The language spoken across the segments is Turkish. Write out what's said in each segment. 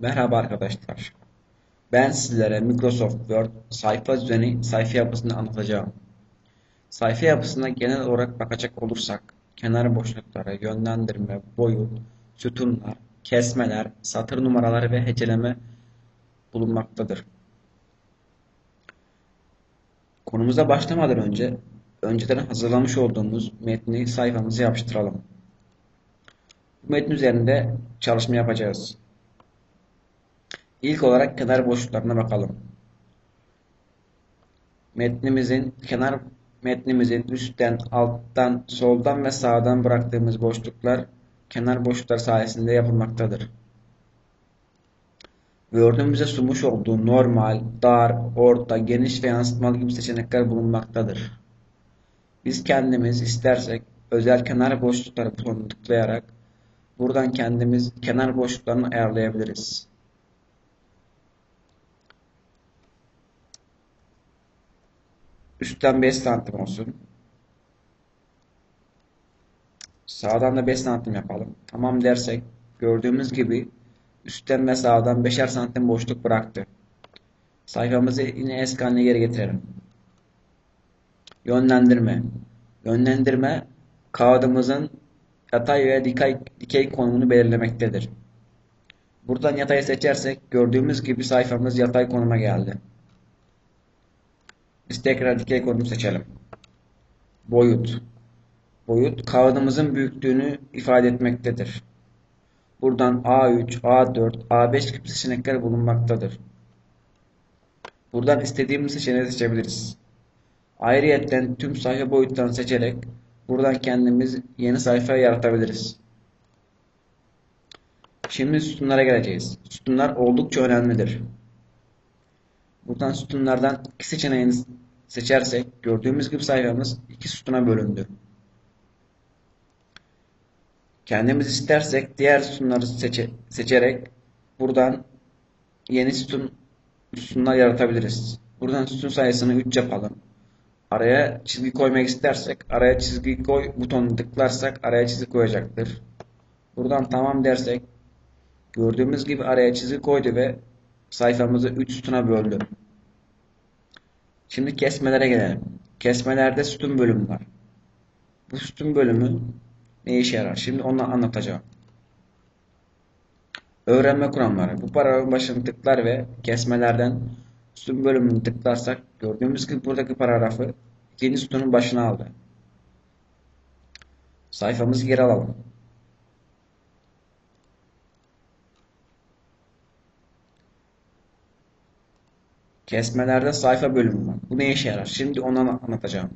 Merhaba arkadaşlar. Ben sizlere Microsoft Word sayfa düzeni sayfa yapısını anlatacağım. Sayfa yapısına genel olarak bakacak olursak kenar boşlukları, yönlendirme, boyut, sütunlar, kesmeler, satır numaraları ve heceleme bulunmaktadır. Konumuza başlamadan önce önceden hazırlamış olduğumuz metni sayfamıza yapıştıralım. Bu metin üzerinde çalışma yapacağız. İlk olarak kenar boşluklarına bakalım. Metnimizin kenar metnimizin üstten, alttan, soldan ve sağdan bıraktığımız boşluklar kenar boşluklar sayesinde yapılmaktadır. Bize sunmuş olduğu normal, dar, orta, geniş ve yansıtmalı gibi seçenekler bulunmaktadır. Biz kendimiz istersek özel kenar boşlukları butonunu tıklayarak buradan kendimiz kenar boşluklarını ayarlayabiliriz. Üstten 5 santim olsun. Sağdan da 5 santim yapalım. Tamam dersek gördüğümüz gibi üstten ve sağdan 5'er santim boşluk bıraktı. Sayfamızı yine eski haline geri getirelim. Yönlendirme. Yönlendirme kağıdımızın yatay veya dikey, dikey konumunu belirlemektedir. Buradan yatayı seçersek gördüğümüz gibi sayfamız yatay konuma geldi. Biz tekrar dikey konum seçelim. Boyut. Boyut kağıdımızın büyüklüğünü ifade etmektedir. Buradan A3, A4, A5 gibi seçenekler bulunmaktadır. Buradan istediğimiz seçeneği seçebiliriz. Ayrıyeten tüm sayfa boyutlarını seçerek buradan kendimiz yeni sayfa yaratabiliriz. Şimdi sütunlara geleceğiz. Sütunlar oldukça önemlidir. Buradan sütunlardan iki seçeneğini seçersek gördüğümüz gibi sayfamız iki sütuna bölündü. Kendimiz istersek diğer sütunları seçe seçerek buradan yeni sütun sütunlar yaratabiliriz. Buradan sütun sayısını 3 yapalım. Araya çizgi koymak istersek araya çizgi koy butonunu tıklarsak araya çizgi koyacaktır. Buradan tamam dersek gördüğümüz gibi araya çizgi koydu ve sayfamızı 3 sütuna böldü. Şimdi kesmelere gelelim. Kesmelerde sütun bölümü var. Bu sütun bölümü ne işe yarar? Şimdi onu anlatacağım. Öğrenme kuramları. Bu paragrafın başını tıklar ve kesmelerden sütun bölümünü tıklarsak gördüğümüz gibi buradaki paragrafı ikinci sütunun başına aldı. Sayfamızı geri alalım. Kesmelerde sayfa bölümü var. Bu ne işe yarar? Şimdi onu anlatacağım.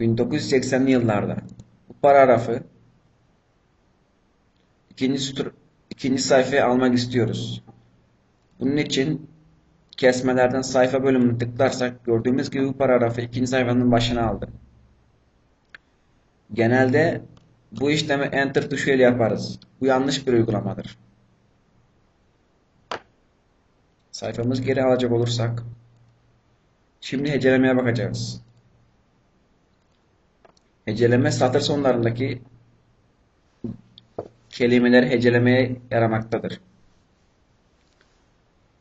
1980'li yıllarda bu paragrafı ikinci, ikinci sayfaya almak istiyoruz. Bunun için kesmelerden sayfa bölümünü tıklarsak gördüğümüz gibi bu paragrafı ikinci sayfanın başına aldı. Genelde bu işlemi enter tuşuyla yaparız. Bu yanlış bir uygulamadır. Sayfamız geri alacak olursak şimdi hecelemeye bakacağız. Heceleme satır sonlarındaki kelimeler hecelemeye yaramaktadır.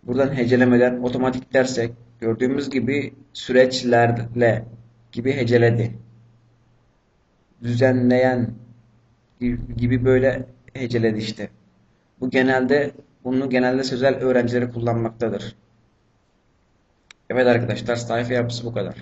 Buradan hecelemeden otomatik dersek gördüğümüz gibi süreçlerle gibi heceledi. Düzenleyen gibi böyle heceledi işte. Bu genelde bunu genelde sözel öğrencileri kullanmaktadır. Evet arkadaşlar sayfa yapısı bu kadar.